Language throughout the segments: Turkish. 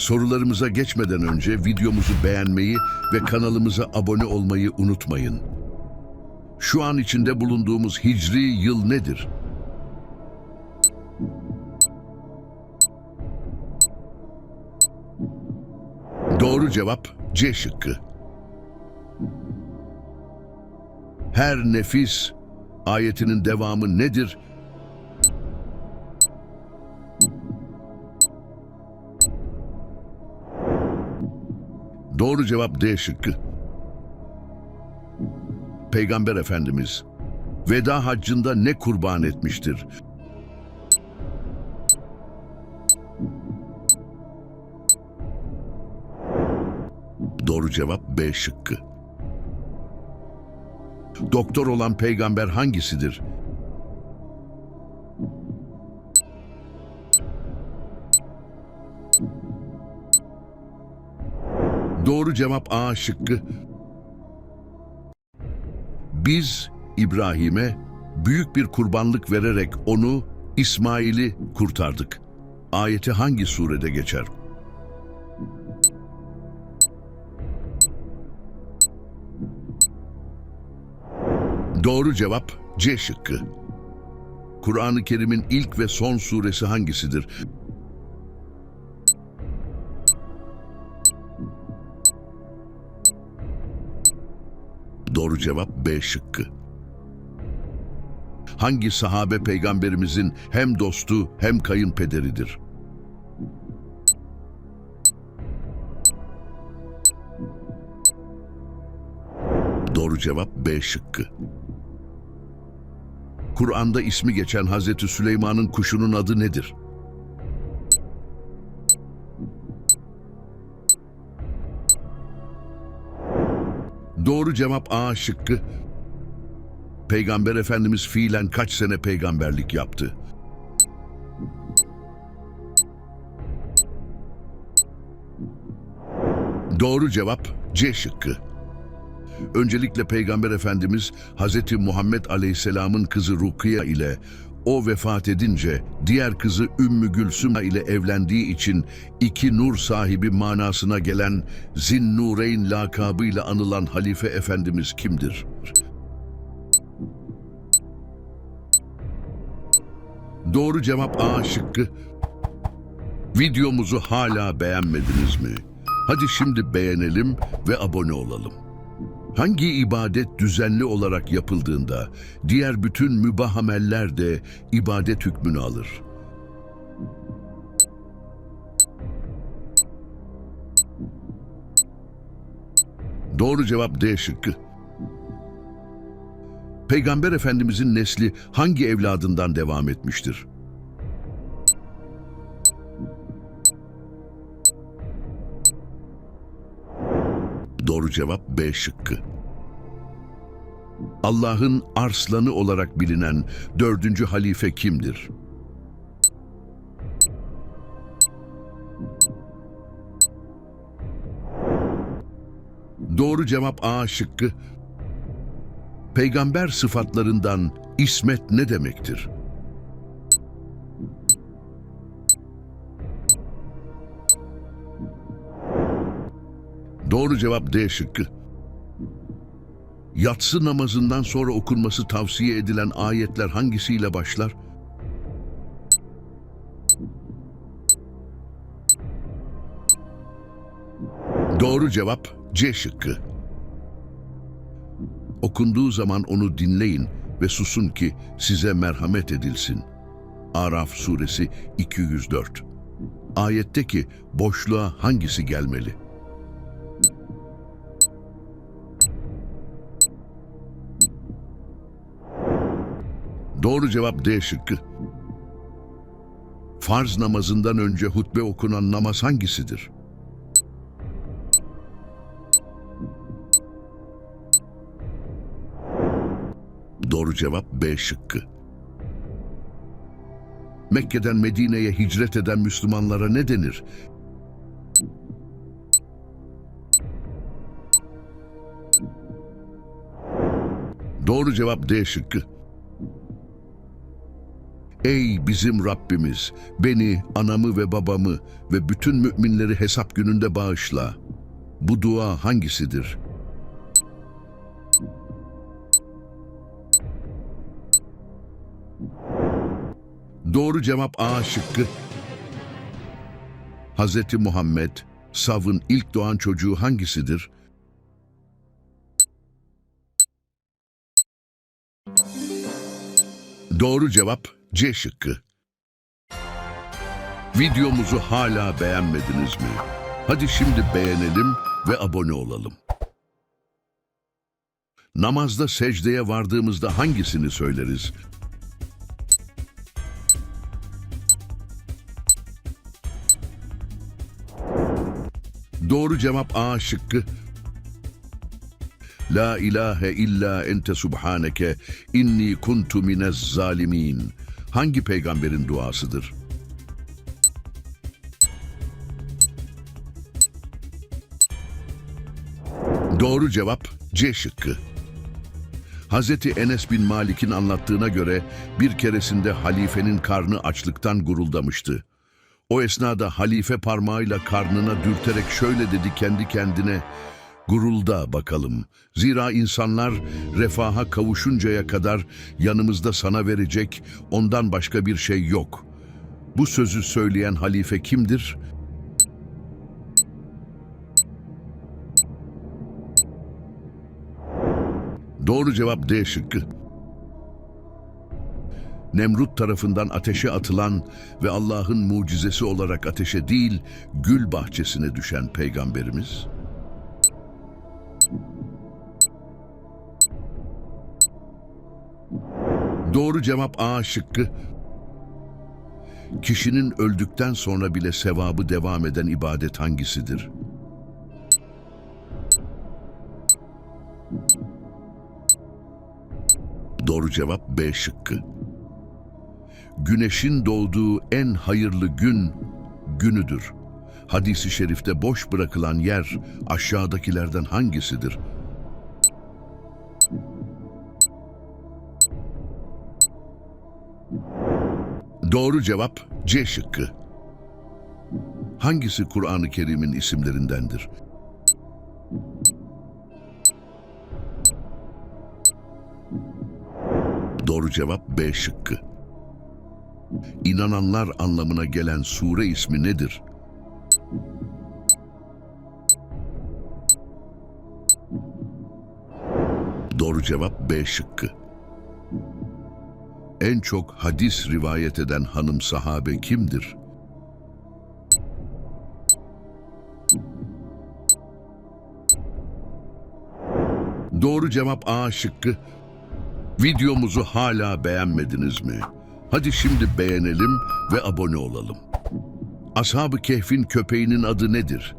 Sorularımıza geçmeden önce videomuzu beğenmeyi ve kanalımıza abone olmayı unutmayın. Şu an içinde bulunduğumuz hicri yıl nedir? Doğru cevap C şıkkı. Her nefis ayetinin devamı nedir? Doğru cevap D şıkkı. Peygamber Efendimiz veda haccında ne kurban etmiştir? Doğru cevap B şıkkı. Doktor olan peygamber hangisidir? Doğru cevap A şıkkı. Biz İbrahim'e büyük bir kurbanlık vererek onu, İsmail'i kurtardık. Ayeti hangi surede geçer? Doğru cevap C şıkkı. Kur'an-ı Kerim'in ilk ve son suresi hangisidir? Doğru cevap B şıkkı. Hangi sahabe peygamberimizin hem dostu hem kayınpederidir? Doğru cevap B şıkkı. Kur'an'da ismi geçen Hazreti Süleyman'ın kuşunun adı nedir? Doğru cevap A şıkkı. Peygamber Efendimiz fiilen kaç sene peygamberlik yaptı? Doğru cevap C şıkkı. Öncelikle Peygamber Efendimiz Hz. Muhammed Aleyhisselam'ın kızı Rukiye ile o vefat edince diğer kızı Ümmü Gülsüm ile evlendiği için iki nur sahibi manasına gelen Zinnureyn lakabıyla anılan Halife Efendimiz kimdir? Doğru cevap A şıkkı. Videomuzu hala beğenmediniz mi? Hadi şimdi beğenelim ve abone olalım. Hangi ibadet düzenli olarak yapıldığında diğer bütün mübah ameller de ibadet hükmünü alır? Doğru cevap D şıkkı. Peygamber Efendimizin nesli hangi evladından devam etmiştir? Doğru cevap B şıkkı. Allah'ın arslanı olarak bilinen dördüncü halife kimdir? Doğru cevap A şıkkı. Peygamber sıfatlarından ismet ne demektir? Doğru cevap D şıkkı. Yatsı namazından sonra okunması tavsiye edilen ayetler hangisiyle başlar? Doğru cevap C şıkkı. Okunduğu zaman onu dinleyin ve susun ki size merhamet edilsin. Araf suresi 204. Ayetteki boşluğa hangisi gelmeli? Doğru cevap D şıkkı. Farz namazından önce hutbe okunan namaz hangisidir? Doğru cevap B şıkkı. Mekke'den Medine'ye hicret eden Müslümanlara ne denir? Doğru cevap D şıkkı. Ey bizim Rabbimiz, beni, anamı ve babamı ve bütün müminleri hesap gününde bağışla. Bu dua hangisidir? Doğru cevap A şıkkı. Hazreti Muhammed, Sav'ın ilk doğan çocuğu hangisidir? Doğru cevap C şıkkı. Videomuzu hala beğenmediniz mi? Hadi şimdi beğenelim ve abone olalım. Namazda secdeye vardığımızda hangisini söyleriz? Doğru cevap A şıkkı. La ilahe illa ente subhaneke inni kuntu minez zalimin. Hangi peygamberin duasıdır? Doğru cevap C şıkkı. Hazreti Enes bin Malik'in anlattığına göre bir keresinde halifenin karnı açlıktan guruldamıştı. O esnada halife parmağıyla karnına dürterek şöyle dedi kendi kendine, Gurulda bakalım. Zira insanlar refaha kavuşuncaya kadar yanımızda sana verecek, ondan başka bir şey yok. Bu sözü söyleyen halife kimdir? Doğru cevap D şıkkı. Nemrut tarafından ateşe atılan ve Allah'ın mucizesi olarak ateşe değil, gül bahçesine düşen peygamberimiz. Doğru cevap A şıkkı. Kişinin öldükten sonra bile sevabı devam eden ibadet hangisidir? Doğru cevap B şıkkı. Güneşin doğduğu en hayırlı gün günüdür. Hadisi şerifte boş bırakılan yer aşağıdakilerden hangisidir? Doğru cevap C şıkkı. Hangisi Kur'an-ı Kerim'in isimlerindendir? Doğru cevap B şıkkı. İnananlar anlamına gelen sure ismi nedir? Doğru cevap B şıkkı. En çok hadis rivayet eden hanım sahabe kimdir? Doğru cevap A şıkkı. Videomuzu hala beğenmediniz mi? Hadi şimdi beğenelim ve abone olalım. Ashab-ı Kehf'in köpeğinin adı nedir?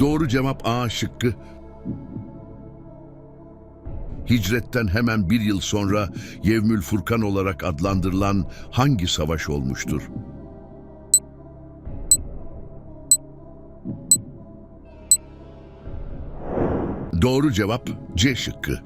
Doğru cevap A şıkkı. Hicretten hemen bir yıl sonra Yevmül Furkan olarak adlandırılan hangi savaş olmuştur? Doğru cevap C şıkkı.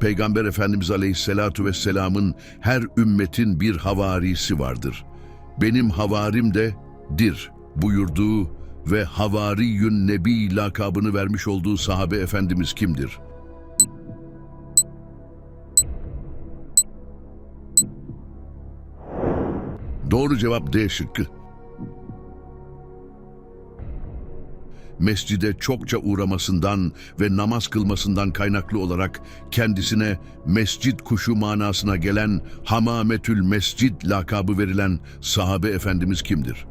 Peygamber Efendimiz Aleyhisselatu Vesselam'ın her ümmetin bir havarisi vardır. Benim havarim de dir buyurduğu ve Havariyün Nebi lakabını vermiş olduğu sahabe efendimiz kimdir? Doğru cevap D şıkkı. Mescide çokça uğramasından ve namaz kılmasından kaynaklı olarak kendisine mescit kuşu manasına gelen Hamametül Mescid lakabı verilen sahabe efendimiz kimdir?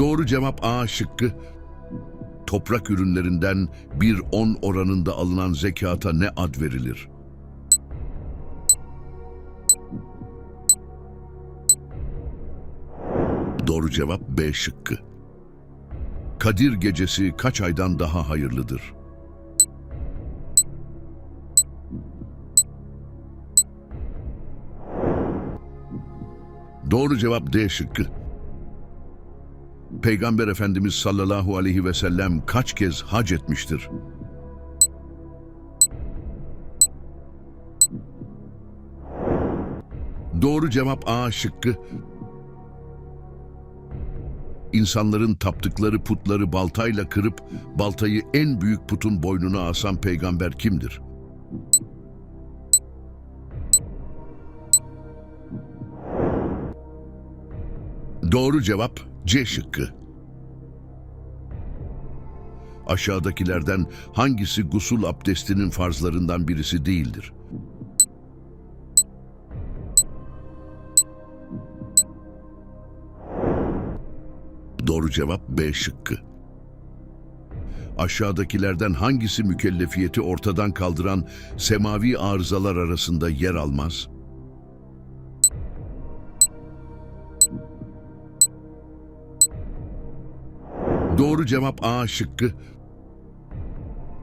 Doğru cevap A şıkkı. Toprak ürünlerinden bir on oranında alınan zekata ne ad verilir? Doğru cevap B şıkkı. Kadir gecesi kaç aydan daha hayırlıdır? Doğru cevap D şıkkı. Peygamber Efendimiz sallallahu aleyhi ve sellem kaç kez hac etmiştir? Doğru cevap A şıkkı. İnsanların taptıkları putları baltayla kırıp baltayı en büyük putun boynuna asan peygamber kimdir? Doğru cevap C şıkkı. Aşağıdakilerden hangisi gusül abdestinin farzlarından birisi değildir? Doğru cevap B şıkkı. Aşağıdakilerden hangisi mükellefiyeti ortadan kaldıran semavi arızalar arasında yer almaz? Doğru cevap A şıkkı.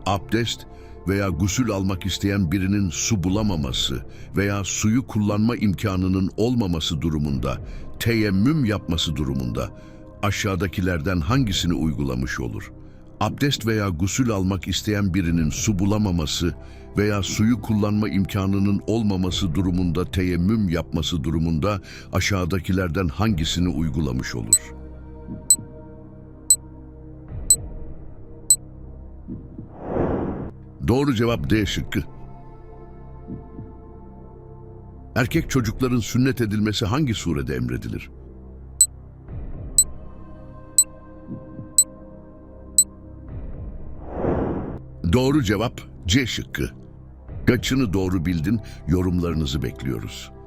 Abdest veya gusül almak isteyen birinin su bulamaması veya suyu kullanma imkanının olmaması durumunda, teyemmüm yapması durumunda aşağıdakilerden hangisini uygulamış olur? Abdest veya gusül almak isteyen birinin su bulamaması veya suyu kullanma imkanının olmaması durumunda teyemmüm yapması durumunda aşağıdakilerden hangisini uygulamış olur? Doğru cevap D şıkkı. Erkek çocukların sünnet edilmesi hangi surede emredilir? Doğru cevap C şıkkı. Kaçını doğru bildin, yorumlarınızı bekliyoruz.